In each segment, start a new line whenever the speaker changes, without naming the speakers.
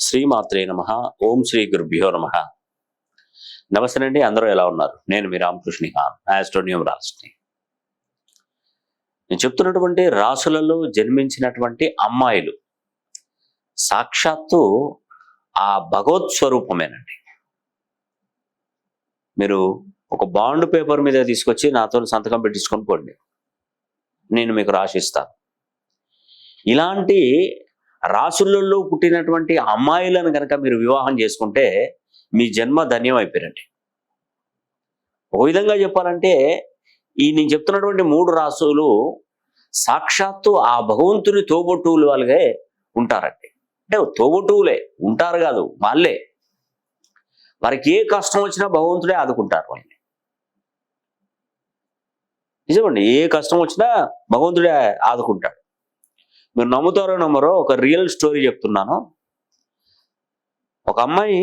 శ్రీమాత్రే నమ. ఓం శ్రీ గురుభ్యో నమ. నమస్తే అండి అందరూ ఎలా ఉన్నారు? నేను మీ రామకృష్ణ ఖాన్ ఆస్ట్రోనియం రాసుని నేను చెప్తున్నటువంటి రాసులలో జన్మించినటువంటి అమ్మాయిలు సాక్షాత్తు ఆ భగవత్ స్వరూపమేనండి. మీరు ఒక బాండ్ పేపర్ మీద తీసుకొచ్చి నాతో సంతకం పెట్టించుకొని పోండి. నేను మీకు రాసిస్తాను. ఇలాంటి రాసులలో పుట్టినటువంటి అమ్మాయిలను కనుక మీరు వివాహం చేసుకుంటే మీ జన్మ ధన్యం అయిపోయారండి ఒక విధంగా చెప్పాలంటే ఈ నేను చెప్తున్నటువంటి మూడు రాసులు సాక్షాత్తు ఆ భగవంతుని తోబొట్టువులు వాళ్ళే ఉంటారండి అంటే తోబొట్టువులే ఉంటారు కాదు వాళ్ళే. వారికి ఏ కష్టం వచ్చినా భగవంతుడే ఆదుకుంటారు వాళ్ళని. నిజమండి ఏ కష్టం వచ్చినా భగవంతుడే ఆదుకుంటాడు. మీరు నమ్ముతారో నమ్మరో ఒక రియల్ స్టోరీ చెప్తున్నాను. ఒక అమ్మాయి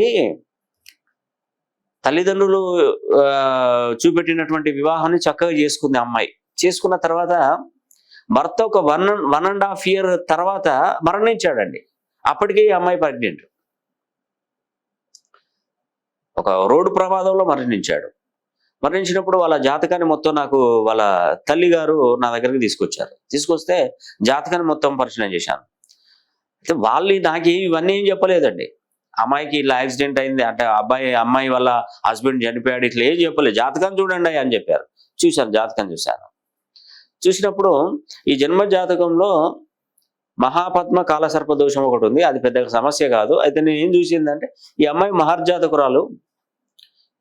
తల్లిదండ్రులు చూపెట్టినటువంటి వివాహాన్ని చక్కగా చేసుకుంది అమ్మాయి. చేసుకున్న తర్వాత భర్త ఒక one one and half year తర్వాత మరణించాడండి. అప్పటికే ఈ అమ్మాయి ప్రెగ్నెంట్. ఒక రోడ్డు ప్రమాదంలో మరణించాడు. మరణించినప్పుడు వాళ్ళ జాతకాన్ని మొత్తం నాకు వాళ్ళ తల్లి గారు నా దగ్గరికి తీసుకొచ్చారు. తీసుకొస్తే జాతకాన్ని మొత్తం పరిశీలన చేశాను. అయితే వాళ్ళు నాకేం ఇవన్నీ ఏం చెప్పలేదండి. అమ్మాయికి ఇట్లా యాక్సిడెంట్ అయింది అంటే అబ్బాయి అమ్మాయి వల్ల హస్బెండ్ చనిపోయాడు ఇట్లా ఏం చెప్పలేదు. జాతకం చూడండి అని చెప్పారు. చూశాను జాతకం చూశాను. చూసినప్పుడు ఈ జన్మ జాతకంలో మహాపద్మ కాలసర్ప దోషం ఒకటి ఉంది. అది పెద్ద సమస్య కాదు. అయితే నేను ఏం చూసిందంటే ఈ అమ్మాయి మహర్జాతకురాలు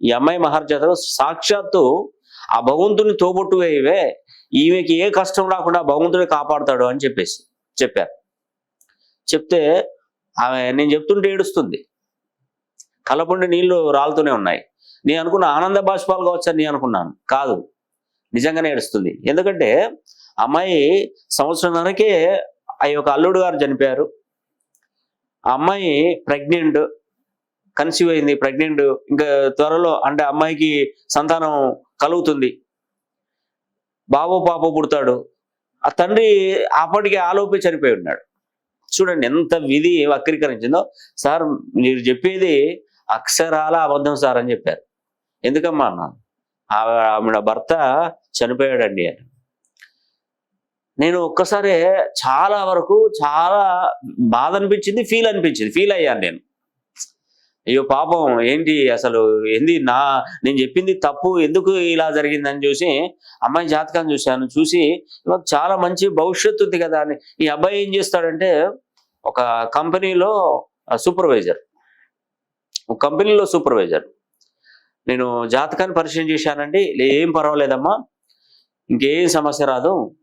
ఈ అమ్మాయి మహర్జాతకు సాక్షాత్తు ఆ భగవంతుని తోబొట్టు వేయవే ఈమెకి ఏ కష్టం రాకుండా భగవంతుడే కాపాడుతాడు అని చెప్పేసి చెప్పారు. చెప్తే ఆమె నేను చెప్తుంటే ఏడుస్తుంది. కలపండి నీళ్ళు రాలుతూనే ఉన్నాయి. నేను అనుకున్న ఆనంద బాష్పాలు కావచ్చని నేను అనుకున్నాను. కాదు. నిజంగానే ఏడుస్తుంది. ఎందుకంటే అమ్మాయి సంవత్సరంన్నరకే ఆ యొక్క అల్లుడు గారు చనిపోయారు. అమ్మాయి ప్రెగ్నెంట్. కన్సీవ్ అయింది ప్రెగ్నెంట్ ఇంకా త్వరలో అంటే అమ్మాయికి సంతానం కలుగుతుంది. బాబో పాపో పుడతాడు. ఆ తండ్రి అప్పటికి ఆలోపే చనిపోయి ఉన్నాడు. చూడండి ఎంత విధి వక్రీకరించిందో. సార్ మీరు చెప్పేది అక్షరాల అబద్ధం సార్ అని చెప్పారు. ఎందుకమ్మా అన్నాను ఆవిడ ఆవిడ భర్త చనిపోయాడండి అని. నేను ఒక్కసారి చాలా వరకు చాలా బాధ అనిపించింది ఫీల్ అనిపించింది ఫీల్ అయ్యాను నేను. అయ్యో పాపం ఏంటి అసలు? ఏంది నా నేను చెప్పింది తప్పు ఎందుకు ఇలా జరిగిందని చూసి అమ్మాయి జాతకాన్ని చూశాను. చూసి చాలా మంచి భవిష్యత్తు ఉంది కదా అని. ఈ అబ్బాయి ఏం చేస్తాడంటే ఒక కంపెనీలో సూపర్వైజర్. ఒక కంపెనీలో సూపర్వైజర్. నేను జాతకాన్ని పరిచయం చేశానండి. ఏం పర్వాలేదమ్మా. ఇంకేం సమస్య రాదు.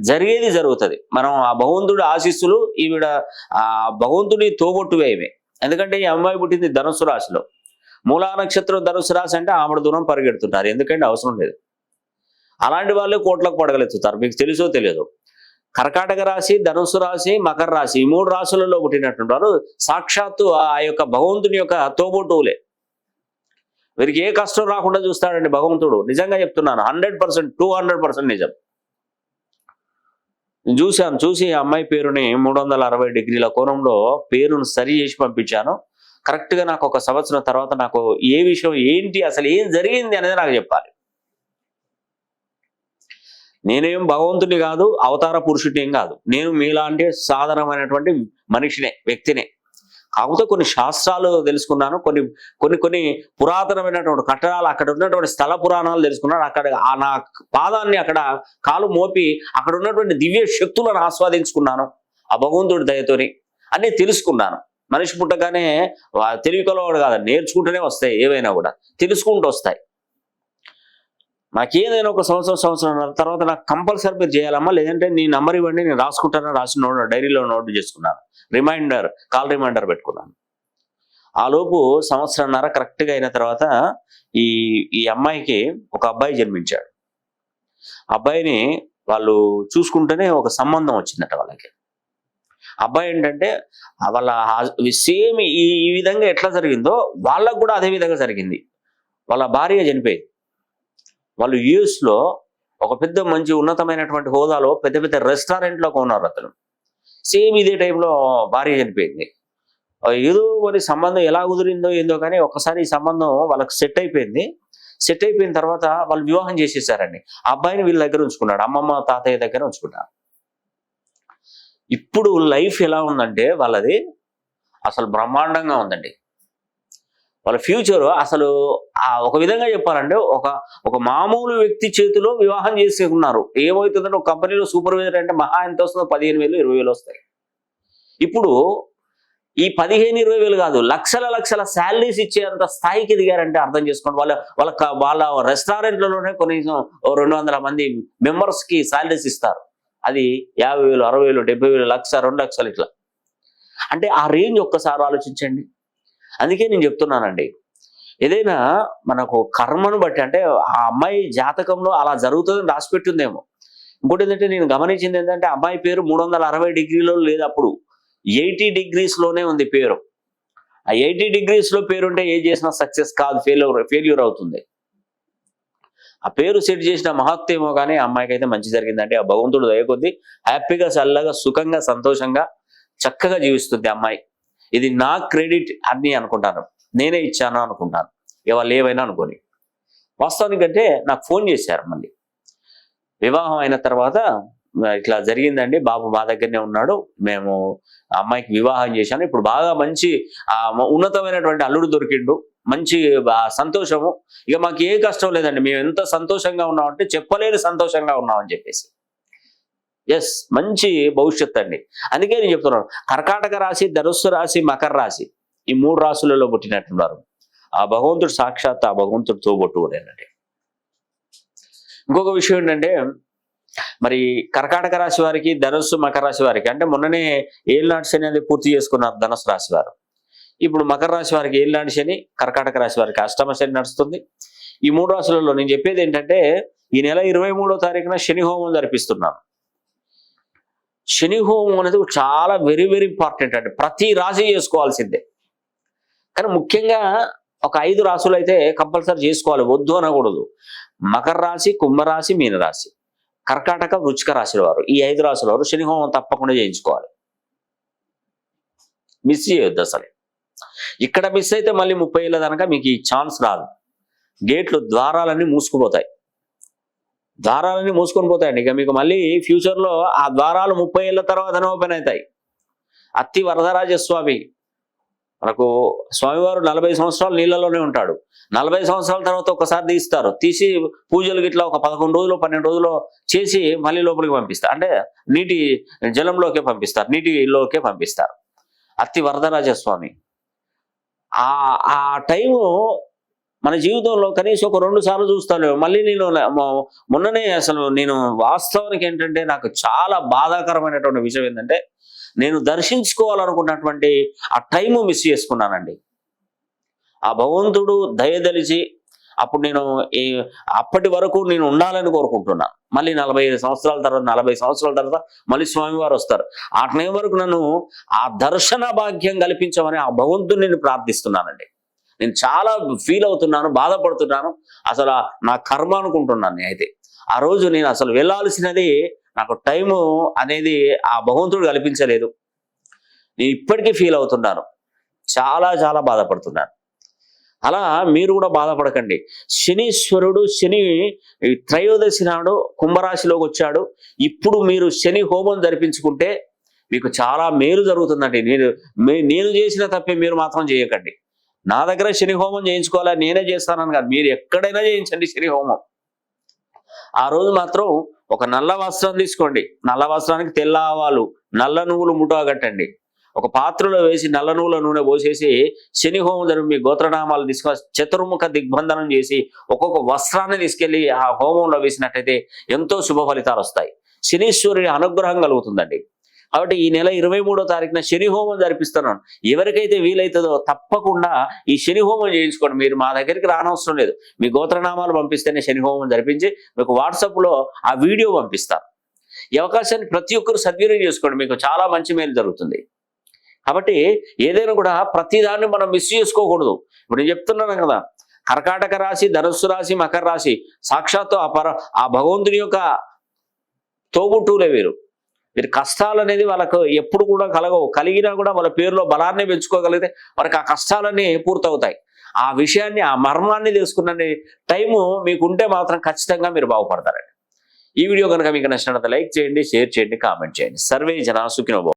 జరిగేది జరుగుతుంది. మనం ఆ భగవంతుడి ఆశీస్సులు ఈవిడ ఆ భగవంతుడి తోబొట్టు ఎందుకంటే ఈ అమ్మాయి పుట్టింది ధనుసు రాశిలో. మూలా నక్షత్రం ధనుసు రాశి అంటే ఆమెడు దూరం పరిగెడుతుంటారు. ఎందుకంటే అవసరం లేదు. అలాంటి వాళ్ళే కోట్లకు పడగలెత్తుతారు. మీకు తెలుసో తెలియదు. కర్కాటక రాశి ధనుసు రాశి మకర రాశి ఈ మూడు రాశులలో పుట్టినటువంటి వారు సాక్షాత్తు ఆ యొక్క భగవంతుని యొక్క తోబొట్టువులే. వీరికి ఏ కష్టం రాకుండా చూస్తాడండి భగవంతుడు. నిజంగా చెప్తున్నాను. Hundred percent two hundred percent నిజం. చూశాను చూసి ఆ అమ్మాయి పేరుని మూడు వందల అరవై డిగ్రీల కోణంలో పేరును సరి చేసి పంపించాను. కరెక్ట్గా నాకు ఒక సంవత్సరం తర్వాత నాకు ఏ విషయం ఏంటి అసలు ఏం జరిగింది అనేది నాకు చెప్పాలి. నేనేం భగవంతుని కాదు అవతార పురుషుడిని కాదు. నేను మీలాంటి సాధారణమైనటువంటి మనిషినే వ్యక్తినే. కాకపోతే కొన్ని శాస్త్రాలు తెలుసుకున్నాను. కొన్ని కొన్ని కొన్ని పురాతనమైనటువంటి కట్టడాలు అక్కడ ఉన్నటువంటి స్థల పురాణాలు తెలుసుకున్నాను. అక్కడ ఆ నా పాదాన్ని అక్కడ కాలు మోపి అక్కడ ఉన్నటువంటి దివ్య శక్తులను ఆస్వాదించుకున్నాను. ఆ భగవంతుడి దయతోని అన్నీ తెలుసుకున్నాను. మనిషి పుట్టగానే తెలివి కలవాడు కాదు నేర్చుకుంటూనే వస్తాయి. ఏవైనా కూడా తెలుసుకుంటూ వస్తాయి. నాకేదైనా ఒక సంవత్సరం సంవత్సరం తర్వాత నాకు కంపల్సరీ మీరు చేయాలమ్మా లేదంటే నీ నంబర్ ఇవ్వండి నేను రాసుకుంటాను రాసి నోట్ డైరీలో నోట్ చేసుకున్నాను. రిమైండర్ కాల్ రిమైండర్ పెట్టుకున్నాను. ఆ లోపు సంవత్సరంన్నర కరెక్ట్గా అయిన తర్వాత ఈ ఈ అమ్మాయికి ఒక అబ్బాయి జన్మించాడు. అబ్బాయిని వాళ్ళు చూసుకుంటేనే ఒక సంబంధం వచ్చిందట వాళ్ళకి. అబ్బాయి ఏంటంటే వాళ్ళ సేమ్ ఈ ఈ విధంగా ఎట్లా జరిగిందో వాళ్ళకు కూడా అదే విధంగా జరిగింది. వాళ్ళ భార్య చనిపోయింది. వాళ్ళు యుఎస్లో ఒక పెద్ద మంచి ఉన్నతమైనటువంటి హోదాలో పెద్ద పెద్ద రెస్టారెంట్లో ఉన్నారు అతను. సేమ్ ఇదే టైంలో భార్య చనిపోయింది. ఏదో మరి సంబంధం ఎలా కుదిరిందో ఏందో కానీ ఒకసారి ఈ సంబంధం వాళ్ళకి సెట్ అయిపోయింది. సెట్ అయిపోయిన తర్వాత వాళ్ళు వివాహం చేసేసారండి. అబ్బాయిని వీళ్ళ దగ్గర ఉంచుకున్నాడు. అమ్మమ్మ తాతయ్య దగ్గర ఉంచుకున్నాడు. ఇప్పుడు లైఫ్ ఎలా ఉందంటే వాళ్ళది అసలు బ్రహ్మాండంగా ఉందండి. వాళ్ళ ఫ్యూచర్ అసలు ఒక విధంగా చెప్పాలంటే ఒక ఒక మామూలు వ్యక్తి చేతిలో వివాహం చేసుకున్నారు. ఏమవుతుందంటే ఒక కంపెనీలో సూపర్వైజర్ అంటే మహా ఎంత వస్తుందో? పదిహేను వేలు ఇరవై వేలు వస్తాయి. ఇప్పుడు ఈ పదిహేను ఇరవై వేలు కాదు లక్షల లక్షల శాలరీస్ ఇచ్చేంత స్థాయికి దిగారంటే అర్థం చేసుకోండి. వాళ్ళ వాళ్ళ వాళ్ళ రెస్టారెంట్లలోనే కనీసం రెండు వందల మంది మెంబర్స్కి శాలరీస్ ఇస్తారు. అది యాభై వేలు అరవై వేలు డెబ్బై వేలు లక్ష రెండు లక్షలు ఇట్లా. అంటే ఆ రేంజ్ ఒక్కసారి ఆలోచించండి. అందుకే నేను చెప్తున్నానండి. ఏదైనా మనకు కర్మను బట్టి అంటే ఆ అమ్మాయి జాతకంలో అలా జరుగుతుందని రాసిపెట్టిందేమో. ఇంకోటి ఏంటంటే నేను గమనించింది ఏంటంటే అమ్మాయి పేరు మూడు వందల అరవై డిగ్రీలో లేదు అప్పుడు ఎయిటీ డిగ్రీస్లోనే ఉంది పేరు. ఆ ఎయిటీ డిగ్రీస్లో పేరు ఉంటే ఏ చేసినా సక్సెస్ కాదు ఫెయిల్యూర్ ఫెయిల్యూర్ అవుతుంది. ఆ పేరు సెట్ చేసిన మహత్యేమో కానీ ఆ అమ్మాయికి అయితే మంచి జరిగిందంటే ఆ భగవంతుడు దయకొద్ది హ్యాపీగా చల్లగా సుఖంగా సంతోషంగా చక్కగా జీవిస్తుంది అమ్మాయి. ఇది నా క్రెడిట్ అని అనుకుంటాను. నేనే ఇచ్చాను అనుకుంటాను. ఇవాళ ఏవైనా అనుకోని. వాస్తవానికంటే నాకు ఫోన్ చేశారు మళ్ళీ. వివాహం అయిన తర్వాత ఇట్లా జరిగిందండి. బాబు మా దగ్గరనే ఉన్నాడు. మేము అమ్మాయికి వివాహం చేశాను. ఇప్పుడు బాగా మంచి ఉన్నతమైనటువంటి అల్లుడు దొరికిండు. మంచి సంతోషము. ఇక మాకు ఏ కష్టం లేదండి. మేము ఎంత సంతోషంగా ఉన్నామంటే చెప్పలేని సంతోషంగా ఉన్నామని చెప్పేసి. ఎస్ మంచి భవిష్యత్తు అండి. అందుకే నేను చెప్తున్నాను కర్కాటక రాశి ధనుస్సు రాశి మకర రాశి ఈ మూడు రాశులలో పుట్టినట్టున్నారు. ఆ భగవంతుడు సాక్షాత్ ఆ భగవంతుడు తోబొట్టుకోలేనండి ఇంకొక విషయం ఏంటంటే మరి కర్కాటక రాశి వారికి ధనుస్సు మకర రాశి వారికి అంటే మొన్ననే ఏళ్ళనాటి శని అనేది పూర్తి చేసుకున్నారు ధనుసు రాశి వారు. ఇప్పుడు మకర రాశి వారికి ఏళ్ళనాటి శని కర్కాటక రాశి వారికి అష్టమ శని నడుస్తుంది. ఈ మూడు రాశులలో నేను చెప్పేది ఏంటంటే ఈ నెల ఇరవై మూడో తారీఖున శని హోమం జరిపిస్తున్నాను శని హోమం అనేది చాలా వెరీ వెరీ ఇంపార్టెంట్ అండి. ప్రతి రాశి చేసుకోవాల్సిందే. కానీ ముఖ్యంగా ఒక ఐదు రాసులు అయితే కంపల్సరీ చేసుకోవాలి. వద్దు అనకూడదు. మకర రాశి కుంభరాశి మీనరాశి కర్కాటక వృచ్చిక రాశుల వారు. ఈ ఐదు రాశుల వారు శని హోమం తప్పకుండా చేయించుకోవాలి. మిస్ చేయొద్దు అసలు. ఇక్కడ మిస్ అయితే మళ్ళీ ముప్పై ఏళ్ళ దాకా మీకు ఈ ఛాన్స్ రాదు. గేట్లు ద్వారాలన్నీ మూసుకుపోతాయి. ద్వారాలన్నీ మూసుకొని పోతాయండి. ఇక మీకు మళ్ళీ ఫ్యూచర్లో ఆ ద్వారాలు ముప్పై ఏళ్ళ తర్వాతనే ఓపెన్ అవుతాయి. అత్తి వరదరాజస్వామి. మనకు స్వామివారు నలభై సంవత్సరాలు నీళ్ళలోనే ఉంటాడు. నలభై సంవత్సరాల తర్వాత ఒకసారి తీస్తారు. తీసి పూజలు గిట్లా ఒక పదకొండు రోజులు పన్నెండు రోజులు చేసి మళ్ళీ లోపలికి పంపిస్తారు. అంటే నీటి జలంలోకే పంపిస్తారు. నీటిలోకే పంపిస్తారు. అత్తి వరదరాజస్వామి. ఆ ఆ టైము మన జీవితంలో కనీసం ఒక రెండు సార్లు చూస్తాను. మళ్ళీ నేను మొన్ననే అసలు నేను వాస్తవానికి ఏంటంటే నాకు చాలా బాధాకరమైనటువంటి విషయం ఏంటంటే నేను దర్శించుకోవాలనుకున్నటువంటి ఆ టైము మిస్ చేసుకున్నానండి. ఆ భగవంతుడు దయదలిచి అప్పుడు నేను ఈ అప్పటి వరకు నేను ఉండాలని కోరుకుంటున్నాను మళ్ళీ నలభై ఐదు సంవత్సరాల తర్వాత నలభై సంవత్సరాల తర్వాత మళ్ళీ స్వామివారు వస్తారు. ఆ టైం వరకు నన్ను ఆ దర్శన భాగ్యం కల్పించమని ఆ భగవంతుని నేను ప్రార్థిస్తున్నానండి. నేను చాలా ఫీల్ అవుతున్నాను బాధపడుతున్నాను. అసలు నా కర్మ అనుకుంటున్నాను నేను అయితే. ఆ రోజు నేను అసలు వెళ్ళాల్సినది నాకు టైము అనేది ఆ భగవంతుడు కల్పించలేదు. నేను ఇప్పటికీ ఫీల్ అవుతున్నాను. చాలా చాలా బాధపడుతున్నాను. అలా మీరు కూడా బాధపడకండి. శనీశ్వరుడు శని త్రయోదశి నాడు కుంభరాశిలోకి వచ్చాడు. ఇప్పుడు మీరు శని హోమం జరిపించుకుంటే మీకు చాలా మేలు జరుగుతుందండి. నేను నేను చేసిన తప్పే మీరు మాత్రం చేయకండి. నా దగ్గర శని హోమం చేయించుకోవాలా? నేనే చేస్తానని కాదు. మీరు ఎక్కడైనా చేయించండి శని హోమం. ఆ రోజు మాత్రం ఒక నల్ల వస్త్రం తీసుకోండి. నల్ల వస్త్రానికి తెల్ల ఆవాలు నల్ల నువ్వులు ముఠా కట్టండి. ఒక పాత్రలో వేసి నల్ల నువ్వుల నూనె పోసేసి శని హోమం జరిపి మీ గోత్రనామాలు తీసుకొని చతుర్ముఖ దిగ్బంధనం చేసి ఒక్కొక్క వస్త్రాన్ని తీసుకెళ్ళి ఆ హోమంలో వేసినట్టయితే ఎంతో శుభ ఫలితాలు వస్తాయి. శనీశ్వరుని అనుగ్రహం కలుగుతుందండి. కాబట్టి ఈ నెల ఇరవై మూడో తారీఖున శని హోమం జరిపిస్తున్నాను. ఎవరికైతే వీలైతుందో తప్పకుండా ఈ శని హోమం చేయించుకోండి. మీరు మా దగ్గరికి రానవసరం లేదు. మీ గోత్రనామాలు పంపిస్తేనే శని హోమం జరిపించి మీకు వాట్సాప్లో ఆ వీడియో పంపిస్తాను ఈ అవకాశాన్ని ప్రతి ఒక్కరు సద్వినియోగం చేసుకోండి. మీకు చాలా మంచి మేలు జరుగుతుంది. కాబట్టి ఏదైనా కూడా ప్రతిదాన్ని మనం మిస్ చేసుకోకూడదు. ఇప్పుడు నేను చెప్తున్నాను కదా కర్కాటక రాశి ధనుస్సు రాశి మకర రాశి సాక్షాత్తు ఆ పర ఆ భగవంతుని యొక్క తోబుట్టువులే వీరు. మీరు కష్టాలు అనేది వాళ్ళకు ఎప్పుడు కూడా కలగవు. కలిగినా కూడా వాళ్ళ పేరులో బలాన్ని పెంచుకోగలిగితే వారికి ఆ కష్టాలన్నీ పూర్తవుతాయి. ఆ విషయాన్ని ఆ మర్మాన్ని తెలుసుకున్న టైము మీకు ఉంటే మాత్రం ఖచ్చితంగా మీరు బాగుపడతారండి. ఈ వీడియో కనుక మీకు నచ్చినట్లయితే లైక్ చేయండి షేర్ చేయండి కామెంట్ చేయండి. సర్వే జనా సుఖినోభవం